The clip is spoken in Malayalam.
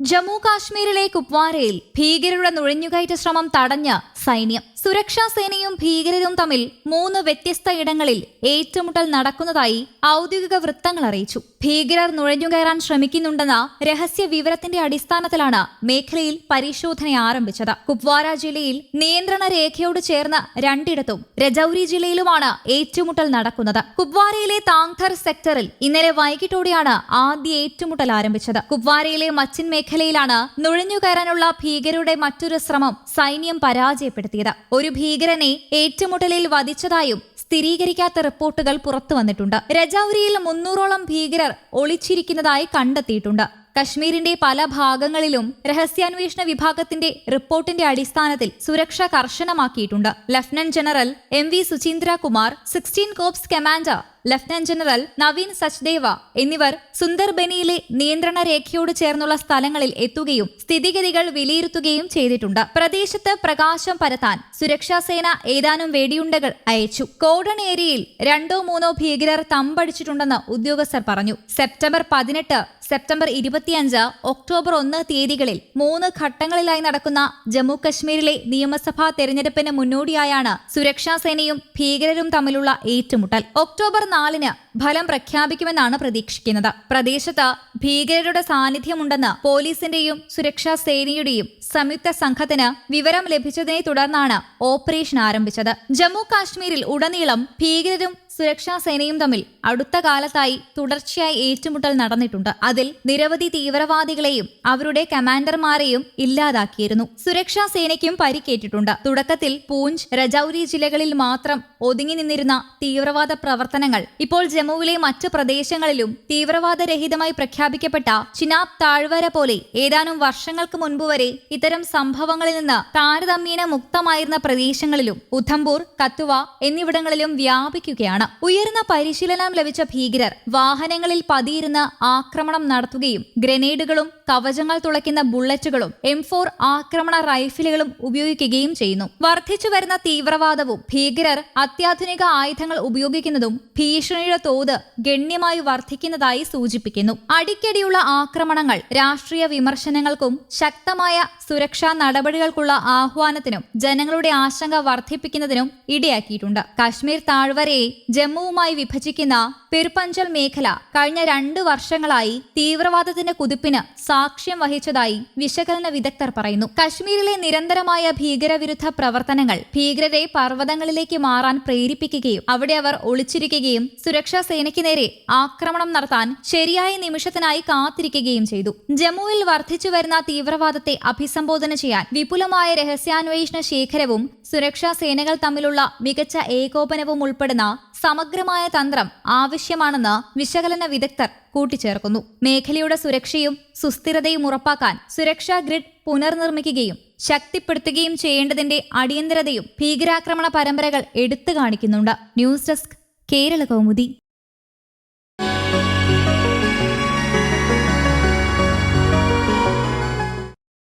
ജമ്മു കാശ്മീരിലെ കുപ്വാരയിൽ ഭീകരരുടെ നുഴഞ്ഞുകയറ്റ ശ്രമം തടഞ്ഞ സൈന്യം. സുരക്ഷാ സേനയും ഭീകരരും തമ്മിൽ മൂന്ന് വ്യത്യസ്ത ഇടങ്ങളിൽ ഏറ്റുമുട്ടൽ നടക്കുന്നതായി ഔദ്യോഗിക വൃത്തങ്ങൾ അറിയിച്ചു. ഭീകരർ നുഴഞ്ഞുകയറാൻ ശ്രമിക്കുന്നുണ്ടെന്ന രഹസ്യ വിവരത്തിന്റെ അടിസ്ഥാനത്തിലാണ് മേഖലയിൽ പരിശോധന ആരംഭിച്ചത്. കുപ്വാര ജില്ലയിൽ നിയന്ത്രണ രേഖയോട് ചേർന്ന രണ്ടിടത്തും രജൌരി ജില്ലയിലുമാണ് ഏറ്റുമുട്ടൽ നടക്കുന്നത്. കുപ്വാരയിലെ താങ്ധർ സെക്ടറിൽ ഇന്നലെ വൈകിട്ടോടെയാണ് ആദ്യ ഏറ്റുമുട്ടൽ ആരംഭിച്ചത്. കുപ്വാരയിലെ മച്ചിൻ മേഖലയിലാണ് നുഴഞ്ഞുകയറാനുള്ള ഭീകരരുടെ മറ്റൊരു ശ്രമം സൈന്യം പരാജയപ്പെടുത്തിയത്. ഒരു ഭീകരനെ ഏറ്റുമുട്ടലിൽ വധിച്ചതായും സ്ഥിരീകരിക്കാത്ത റിപ്പോർട്ടുകൾ പുറത്തു വന്നിട്ടുണ്ട്. രജൌരിയിൽ മുന്നൂറോളം ഭീകരർ ഒളിച്ചിരിക്കുന്നതായി കണ്ടെത്തിയിട്ടുണ്ട്. കശ്മീരിന്റെ പല ഭാഗങ്ങളിലും രഹസ്യാന്വേഷണ വിഭാഗത്തിന്റെ റിപ്പോർട്ടിന്റെ അടിസ്ഥാനത്തിൽ സുരക്ഷ കർശനമാക്കിയിട്ടുണ്ട്. Lieutenant general M V Sucheendra Kumar sixteen corps commander lieutenant general Naveen Sachdeva എന്നിവർ സുന്ദർബനിയിലെ നിയന്ത്രണ രേഖയോട് ചേർന്നുള്ള സ്ഥലങ്ങളിൽ എത്തുകയും സ്ഥിതിഗതികൾ വിലയിരുത്തുകയും ചെയ്തിട്ടുണ്ട്. പ്രദേശത്ത് പ്രകാശം പരത്താൻ സുരക്ഷാ സേന ഏതാനും വേടിയുണ്ടകൾ അയച്ചു. കോഡൺ ഏരിയയിൽ രണ്ടോ മൂന്നോ ഭീകരർ തമ്പടിച്ചിട്ടുണ്ടെന്ന് ഉദ്യോഗസ്ഥർ പറഞ്ഞു. സെപ്റ്റംബർ പതിനെട്ട് സെപ്റ്റംബർ ഇരുപത്തിയഞ്ച് ഒക്ടോബർ ഒന്ന് തീയതികളിൽ മൂന്ന് ഘട്ടങ്ങളിലായി നടക്കുന്ന ജമ്മു കശ്മീരിലെ നിയമസഭാ തെരഞ്ഞെടുപ്പിന് മുന്നോടിയായാണ് സുരക്ഷാ സേനയും ഭീകരരും തമ്മിലുള്ള ഏറ്റുമുട്ടൽ. ഒക്ടോബർ നാലിന് ഫലം പ്രഖ്യാപിക്കുമെന്നാണ് പ്രതീക്ഷിക്കുന്നത്. പ്രദേശത്ത് ഭീകരരുടെ സാന്നിധ്യമുണ്ടെന്ന് പോലീസിന്റെയും സുരക്ഷാ സേനയുടെയും സംയുക്ത സംഘത്തിന് വിവരം ലഭിച്ചതിനെ തുടർന്നാണ് ഓപ്പറേഷൻ ആരംഭിച്ചത്. ജമ്മു കാശ്മീരിൽ ഉടനീളം ഭീകരരും സുരക്ഷാ സേനയും തമ്മിൽ അടുത്ത കാലത്തായി തുടർച്ചയായി ഏറ്റുമുട്ടൽ നടന്നിട്ടുണ്ട്. അതിൽ നിരവധി തീവ്രവാദികളെയും അവരുടെ കമാൻഡർമാരെയും ഇല്ലാതാക്കിയിരുന്നു. സുരക്ഷാ സേനയ്ക്കും പരിക്കേറ്റിട്ടുണ്ട്. തുടക്കത്തിൽ പൂഞ്ച് രജൌരി ജില്ലകളിൽ മാത്രം ഒതുങ്ങി നിന്നിരുന്ന തീവ്രവാദ പ്രവർത്തനങ്ങൾ ഇപ്പോൾ ജമ്മുവിലെ മറ്റ് പ്രദേശങ്ങളിലും തീവ്രവാദരഹിതമായി പ്രഖ്യാപിക്കപ്പെട്ട ചിനാബ് താഴ്വര പോലെ ഏതാനും വർഷങ്ങൾക്ക് മുൻപ് വരെ ഇത്തരം സംഭവങ്ങളിൽ നിന്ന് താരതമ്യേന മുക്തമായിരുന്ന പ്രദേശങ്ങളിലും ഉധംപൂർ കത്തുവ എന്നിവിടങ്ങളിലും വ്യാപിക്കുകയാണ്. ഉയർന്ന പരിശീലനം ലഭിച്ച ഭീകരർ വാഹനങ്ങളിൽ പതിയിരുന്ന് ആക്രമണം നടത്തുകയും ഗ്രനേഡുകളും കവചങ്ങൾ തുളയ്ക്കുന്ന ബുള്ളറ്റുകളും എം ഫോർ ആക്രമണ റൈഫിലുകളും ഉപയോഗിക്കുകയും ചെയ്യുന്നു. വർദ്ധിച്ചു വരുന്ന തീവ്രവാദവും ഭീകരർ അത്യാധുനിക ആയുധങ്ങൾ ഉപയോഗിക്കുന്നതും ഭീഷണിയുടെ ഗണ്യമായി വർദ്ധിക്കുന്നതായി സൂചിപ്പിക്കുന്നു. അടിക്കടിയുള്ള ആക്രമണങ്ങൾ രാഷ്ട്രീയ വിമർശനങ്ങൾക്കും ശക്തമായ സുരക്ഷാ നടപടികൾക്കുള്ള ആഹ്വാനത്തിനും ജനങ്ങളുടെ ആശങ്ക വർദ്ധിപ്പിക്കുന്നതിനും ഇടയാക്കിയിട്ടുണ്ട്. കാശ്മീർ താഴ്വരയെ ജമ്മുവുമായി വിഭജിക്കുന്ന പെരുപ്പഞ്ചൽ മേഖല കഴിഞ്ഞ രണ്ടു വർഷങ്ങളായി തീവ്രവാദത്തിന്റെ കുതിപ്പിന് സാക്ഷ്യം വഹിച്ചതായി വിശകലന വിദഗ്ധർ പറയുന്നു. കശ്മീരിലെ നിരന്തരമായ ഭീകരവിരുദ്ധ പ്രവർത്തനങ്ങൾ ഭീകരരെ പർവതങ്ങളിലേക്ക് മാറാൻ പ്രേരിപ്പിക്കുകയും അവിടെ അവർ ഒളിച്ചിരിക്കുകയും സുരക്ഷാ സേനയ്ക്ക് നേരെ ആക്രമണം നടത്താൻ ശരിയായ നിമിഷത്തിനായി കാത്തിരിക്കുകയും ചെയ്തു. ജമ്മുവിൽ വർദ്ധിച്ചു വരുന്ന തീവ്രവാദത്തെ അഭിസംബോധന ചെയ്യാൻ വിപുലമായ രഹസ്യാന്വേഷണ ശേഖരവും സുരക്ഷാ സേനകൾ തമ്മിലുള്ള മികച്ച ഏകോപനവും ഉൾപ്പെടുന്ന സമഗ്രമായ തന്ത്രം ആവശ്യമാണെന്ന് വിശകലന വിദഗ്ധർ കൂട്ടിച്ചേർക്കുന്നു. മേഖലയുടെ സുരക്ഷയും സുസ്ഥിരതയും ഉറപ്പാക്കാൻ സുരക്ഷാ ഗ്രിഡ് പുനർനിർമ്മിക്കുകയും ശക്തിപ്പെടുത്തുകയും ചെയ്യേണ്ടതിന്റെ അടിയന്തരതയും ഭീകരാക്രമണ പരമ്പരകൾ എടുത്തു കാണിക്കുന്നുണ്ട്. News desk Kerala Kaumudi.